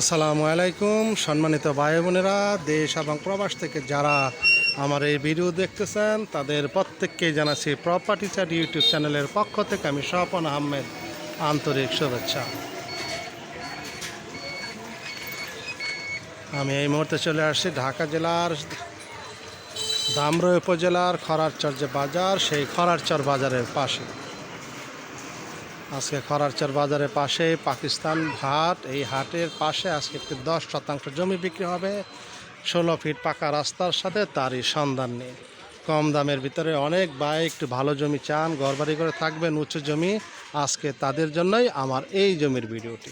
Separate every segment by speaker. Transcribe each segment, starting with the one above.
Speaker 1: আসসালামু আলাইকুম, সম্মানিত ভাই বোনেরা, দেশ এবং প্রবাস থেকে যারা আমার এই ভিডিও দেখতেছেন, তাদের প্রত্যেককেই জানাচ্ছি প্রপার্টি চার ইউটিউব চ্যানেলের পক্ষ থেকে আমি স্বপন আহমেদ, আন্তরিক শুভেচ্ছা। আমি এই মুহূর্তে চলে আসছি ঢাকা জেলার দামরই উপজেলার খরারচর যে বাজার, সেই খরারচর বাজারের পাশে। আজকে খরারচর বাজারের পাশে, পাকিস্তান হাট এই হাটের পাশে আজকে একটি দশ শতাংশ জমি বিক্রি হবে। ষোলো ফিট পাকা রাস্তার সাথে তারই সন্ধান নেই। কম দামের ভিতরে অনেক ভাই একটু ভালো জমি চান, ঘরবাড়ি করে থাকবেন, উঁচু জমি। আজকে তাদের জন্যই আমার এই জমির ভিডিওটি।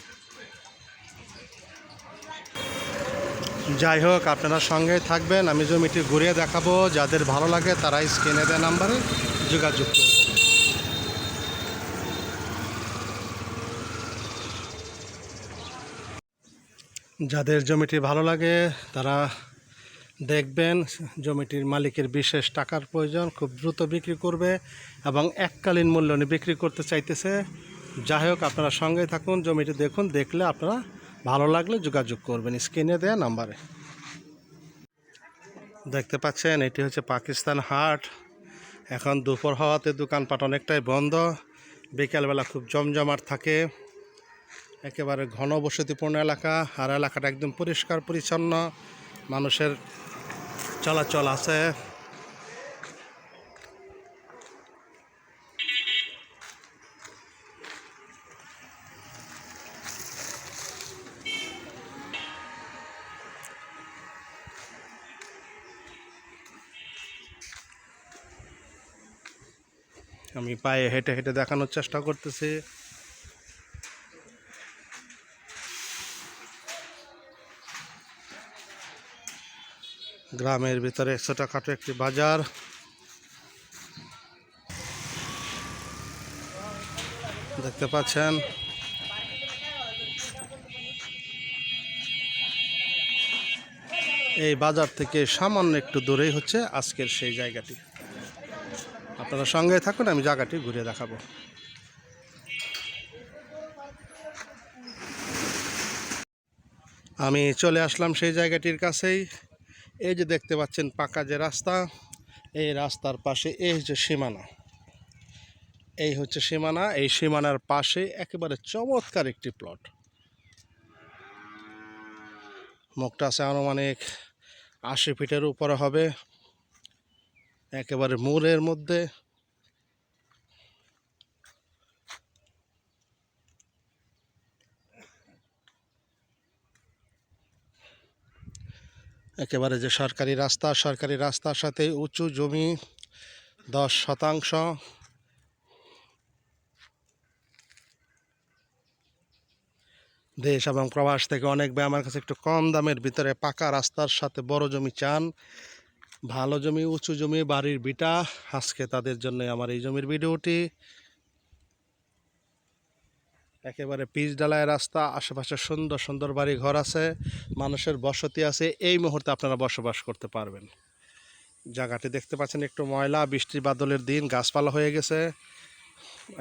Speaker 1: যাই হোক, আপনারা সঙ্গে থাকবেন। আমি জমিটি ঘুরিয়ে দেখাবো। যাদের ভালো লাগে তারা স্ক্রিনে দেওয়া নাম্বারে যোগাযোগ করবেন যাদের জমিটি ভালো লাগে, তারা দেখবেন জমিটির মালিকের বিশেষ টাকার প্রয়োজন, খুব দ্রুত বিক্রি করবে এবং এককালীন মূল্য নিয়ে বিক্রি করতে চাইতেছে। যাই হোক, আপনারা সঙ্গে থাকুন, জমিটি দেখুন, দেখলে আপনারা ভালো লাগলে যোগাযোগ করবেন। স্ক্রিনে দেয়া নাম্বারে। দেখতে পাচ্ছেন, এটি হচ্ছে পাকিস্তান হাট। এখন দুপুর হওয়াতে দোকানপাট অনেকটাই বন্ধ। বিকেলবেলা খুব জমজমাট থাকে। একেবারে ঘন বসতিপূর্ণ এলাকা আর এলাকাটা একদম পরিষ্কার, পরিচ্ছন্ন। মানুষের চলাচল আছে। আমি পায়ে হেঁটে হেঁটে দেখানোর চেষ্টা করতেছি। গ্রামের ভিতরে একশো ছোটোখাটো একটি বাজার। দেখতে পাচ্ছেন। এই বাজার থেকে সামান্য একটু দূরেই হচ্ছে আজকের সেই জায়গাটি। আপনারা সঙ্গে থাকুন, আমি জায়গাটি ঘুরে দেখাবো। আমি চলে আসলাম সেই জায়গাটির কাছেই। এই যে দেখতে পাচ্ছেন পাকা যে রাস্তা, এই রাস্তার পাশে এই যে সীমানা। এই হচ্ছে সীমানা, এই সীমানার পাশে একেবারে চমৎকার একটি প্লট মুখটা আছে আনুমানিক আশি ফিটের উপরে হবে, একেবারে মোড়ের মধ্যে। একেবারে যে সরকারি রাস্তা, সরকারি রাস্তার সাথে উঁচু জমি, দশ শতাংশ। দেশ এবং প্রবাস থেকে অনেক ভাই আমার কাছে একটু কম দামের ভিতরে পাকা রাস্তার সাথে বড় জমি চান। ভালো জমি, উঁচু জমি, বাড়ির বিটা আজকে তাদের জন্য আমার এই জমির ভিডিওটি। একেবারে পিচ ডালায় রাস্তা, আশেপাশে সুন্দর সুন্দর বাড়ি ঘর আছে, মানুষের বসতি আছে, এই মুহূর্তে আপনারা বসবাস করতে পারবেন। জায়গাটি দেখতে পাচ্ছেন একটু ময়লা, বৃষ্টি বাদলের দিন, গাছপালা হয়ে গেছে,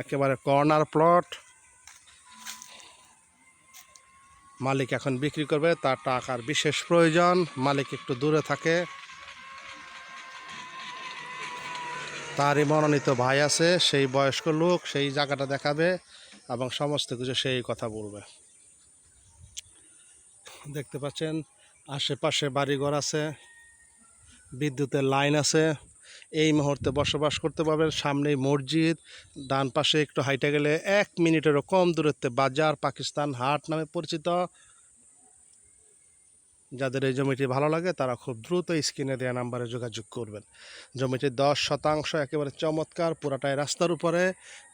Speaker 1: একেবারে কর্নার প্লট। মালিক এখন বিক্রি করবে, তার টাকার বিশেষ প্রয়োজন, মালিক একটু দূরে থাকে। তারই মনোনীত ভাই আছে, সেই বয়স্ক লোক, সেই জায়গাটা দেখাবে। এবং সমস্ত কিছু সেই কথা বলবে। দেখতে পাচ্ছেন, আশেপাশে বাড়িঘর আছে, বিদ্যুতের লাইন আছে। এই মুহূর্তে বসবাস করতে পারবেন সামনেই মসজিদ, ডান পাশে একটু হাইটে গেলে এক মিনিটেরও কম দূরত্বে বাজার, পাকিস্তান হাট নামে পরিচিত। যাদের এই জমিটি ভালো লাগে, তারা খুব দ্রুত স্ক্রিনে দেওয়া নাম্বারে যোগাযোগ করবেন। জমিটির দশ শতাংশ একেবারে চমৎকার, পুরাটাই রাস্তার উপরে।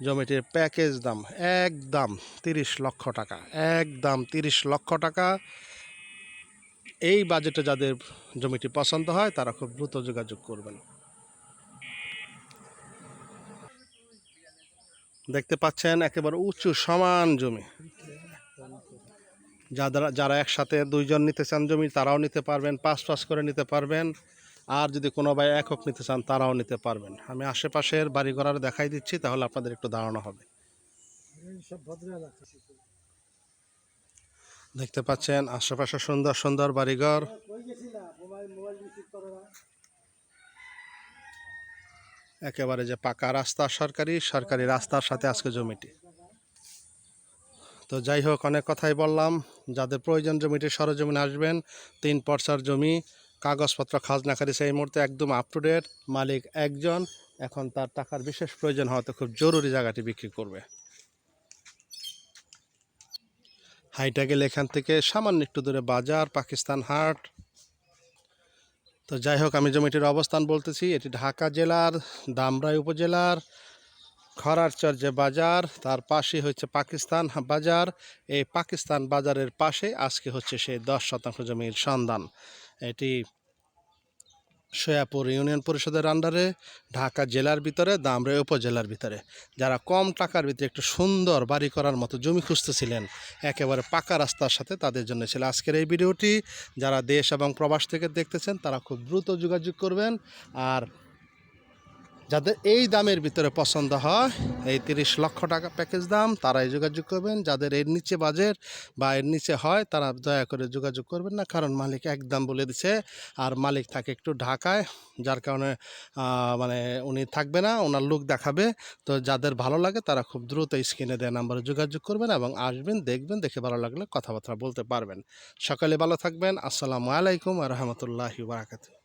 Speaker 1: জমিটির প্যাকেজ দাম একদম তিরিশ লক্ষ টাকা, একদম তিরিশ লক্ষ টাকা। এই বাজেটে যাদের জমিটি পছন্দ হয়, তারা খুব দ্রুত যোগাযোগ করবেন। দেখতে পাচ্ছেন একেবারে উঁচু, সমান জমি। যারা যারা একসাথে দুইজন নিতে চান জমি, তারাও নিতে পারবেন, পাঁচ পাঁচ করে নিতে পারবেন। আর যদি কোনো ভাই একক নিতে চান, তারাও নিতে পারবেন। আমি আশেপাশের বাড়ি ঘরার দেখাই দিচ্ছি, তাহলে আপনাদের একটু ধারণা হবে। দেখতে পাচ্ছেন, আশেপাশে সুন্দর সুন্দর বাড়িঘর। একেবারে যে পাকা রাস্তা সরকারি সরকারি রাস্তার সাথে আজকে জমিটি। তো যাই হোক, অনেক কথাই বললাম। যাদের প্রয়োজন জমিটি সরজমিনে আসবেন। তিন পর্সার জমি, কাগজপত্র খাজনা খারিজ এই মুহূর্তে একদম আপ টু ডেট মালিক একজন। এখন তার টাকার বিশেষ প্রয়োজন হওয়াতে খুব জরুরি জায়গাটি বিক্রি করবে। হাইটা গেলে এখান থেকে সামান্য একটু দূরে বাজার, পাকিস্তান হাট। তো যাই হোক, আমি জমিটির অবস্থান বলতেছি, এটি ঢাকা জেলার, দামরাই উপজেলার। খরারচর যে বাজার, তার পাশে হচ্ছে পাকিস্তান বাজার। এই পাকিস্তান বাজারের পাশে আজকে হচ্ছে সেই দশ শতাংশ জমির সন্ধান। এটি সয়াপুর ইউনিয়ন পরিষদের আন্ডারে ঢাকা জেলার ভিতরে দামরে উপজেলার ভিতরে। যারা কম টাকার ভিতরে একটু সুন্দর বাড়ি করার মতো জমি খুঁজতেছিলেন, একেবারে পাকা রাস্তার সাথে তাদের জন্য ছিল আজকের এই ভিডিওটি। যারা দেশ এবং প্রবাস থেকে দেখতেছেন, তারা খুব দ্রুত যোগাযোগ করবেন। আর যাদের এই দামের ভিতরে পছন্দ হয়, এই তিরিশ লক্ষ টাকা প্যাকেজ দাম, তারাই যোগাযোগ করবেন। যাদের এর নিচে বাজেট বা এর নিচে হয়, তারা দয়া করে যোগাযোগ করবেন না, কারণ মালিক একদম বলে দিছে। আর মালিক থাকে একটু ঢাকায়, যার কারণে মানে উনি থাকবে না, ওনার লোক দেখাবে। তো যাদের ভালো লাগে, তারা খুব দ্রুত স্ক্রিনে দেওয়া নাম্বারে যোগাযোগ করবেন এবং আসবেন, দেখবেন, দেখে ভালো লাগলে কথাবার্তা বলতে পারবেন। সকালে ভালো থাকবেন। আসসালামু আলাইকুম রহমতুল্লাহি বারাকাতু